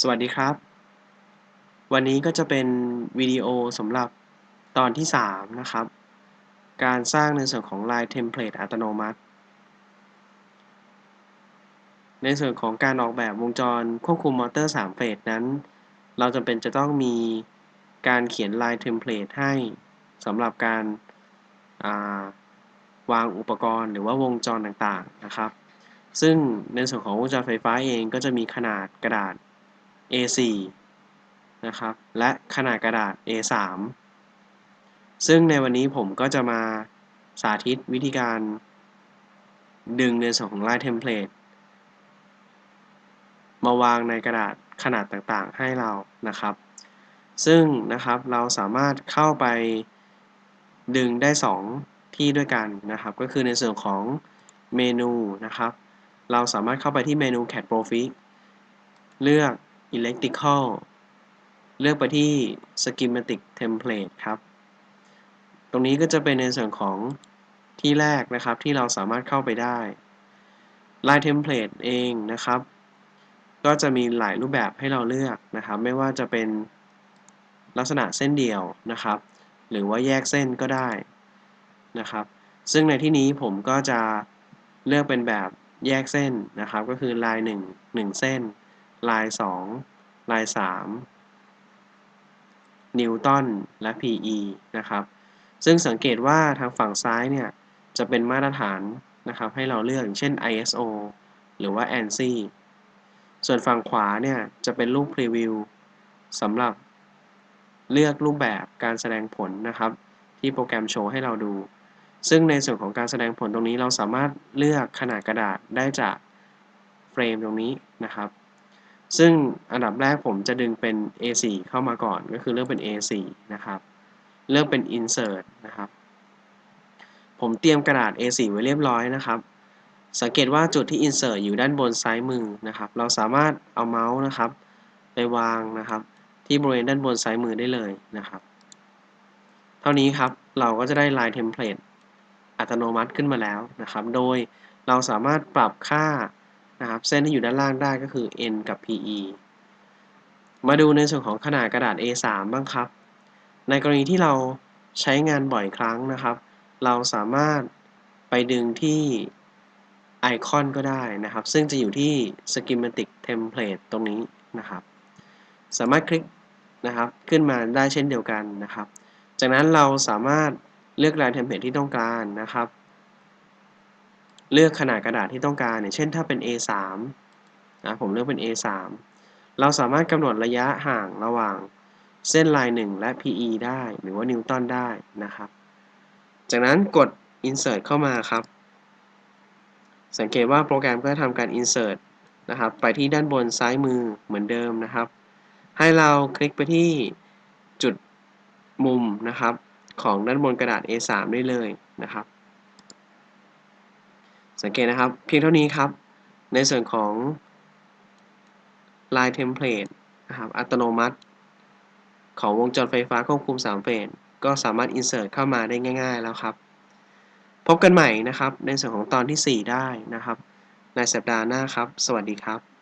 สวัสดีครับ วันนี้ก็จะเป็นวิดีโอสำหรับตอนที่ 3 นะครับ การสร้างในส่วนของ Line Template อัตโนมัติ ในส่วนของการออกแบบวงจรควบคุมมอเตอร์ 3 เฟสนั้น เราจำเป็นจะต้องมีการเขียน Line Template ให้สำหรับการวางอุปกรณ์หรือว่าวงจรต่างๆนะครับ ซึ่งในส่วนของวงจรไฟฟ้าเองก็จะมีขนาดกระดาษ A4 นะครับ และขนาดกระดาษ A3 ซึ่งในวันนี้ผมก็จะมาสาธิตวิธีการดึงในส่วนของลายเทมเพลตมาวางในกระดาษขนาดต่างๆ ให้เรานะครับ ซึ่งนะครับเราสามารถเข้าไปดึงได้ 2 ที่ด้วยกันนะครับ ก็คือในส่วนของเมนูนะครับ เราสามารถเข้าไปที่เมนู cat Profi เลือก electrical เลือกไปที่ schematic template ครับ ตรงนี้ก็จะเป็นในส่วนของที่แรกนะครับที่เราสามารถเข้าไปได้ Line Template เองนะครับ ก็จะมีหลายรูปแบบให้เราเลือกนะครับ ไม่ว่าจะเป็นลักษณะเส้นเดียวนะครับ หรือว่าแยกเส้นก็ได้นะครับ ซึ่งในที่นี้ผมก็จะเลือกเป็นแบบแยกเส้นนะครับ ก็คือลาย1 1เส้น ลาย2ลาย3นิวตันและ PE นะครับ ซึ่งสังเกตว่าทางฝั่งซ้ายเนี่ย จะเป็นมาตรฐานนะครับ ให้เราเลือกอย่างเช่น ISO หรือว่า ANSI ส่วนฝั่งขวาเนี่ย จะเป็นรูปพรีวิวสำหรับเลือกรูปแบบการแสดงผลนะครับ ที่โปรแกรมโชว์ให้เราดู ซึ่งในส่วนของการแสดงผลตรงนี้เราสามารถเลือกขนาดกระดาษได้จากเฟรมตรงนี้นะครับ ซึ่งอันดับแรกผมจะดึงเป็น A4 เข้ามาก่อนก็คือเลือกเป็น A4 นะครับ เลือกเป็น Insert นะครับ ผมเตรียมกระดาษ A4 ไว้เรียบร้อยนะครับ สังเกตว่าจุดที่ Insert อยู่ด้านบนซ้ายมือนะครับ เราสามารถเอาเมาส์นะครับ ไปวางนะครับ ที่บริเวณด้านบนซ้ายมือได้เลยนะครับ เท่านี้ครับเราก็จะได้ลายเทมเพลตอัตโนมัติขึ้นมาแล้วนะครับ โดยเราสามารถปรับค่า นะครับเส้นที่อยู่ด้านล่างได้ก็คือ n กับ pe มาดูในส่วนของขนาดกระดาษ A3 บ้างครับ ในกรณีที่เราใช้งานบ่อยครั้งนะครับ เราสามารถไปดึงที่ไอคอนก็ได้นะครับ ซึ่งจะอยู่ที่ schematic template ตรงนี้นะครับ สามารถคลิกนะครับขึ้นมาได้เช่นเดียวกันนะครับ จากนั้นเราสามารถเลือกลายเทมเพลตที่ต้องการนะครับ เลือกขนาดกระดาษที่ต้องการเนี่ยเช่นถ้าเป็น A3 นะผมเลือกเป็น A3 เราสามารถกำหนดระยะห่างระหว่างเส้นลาย 1 และ PE ได้หรือว่านิวตันได้นะครับ จากนั้นกด insert เข้ามาครับ สังเกตว่าโปรแกรมก็ทำการ insert นะครับ ไปที่ด้านบนซ้ายมือเหมือนเดิมนะครับ ให้เราคลิกไปที่จุดมุมนะครับ ของด้านบนกระดาษ A3 ได้เลยนะครับ สังเกตนะครับ เพียงเท่านี้ครับ ในส่วนของ Line Template นะครับ อัตโนมัติ ของวงจรไฟฟ้าควบคุม 3 เฟส ก็สามารถ insert เข้ามาได้ง่าย ๆ แล้วครับ พบกันใหม่นะครับ ในส่วนของตอนที่ 4 ได้นะครับ ในสัปดาห์หน้าครับ สวัสดีครับ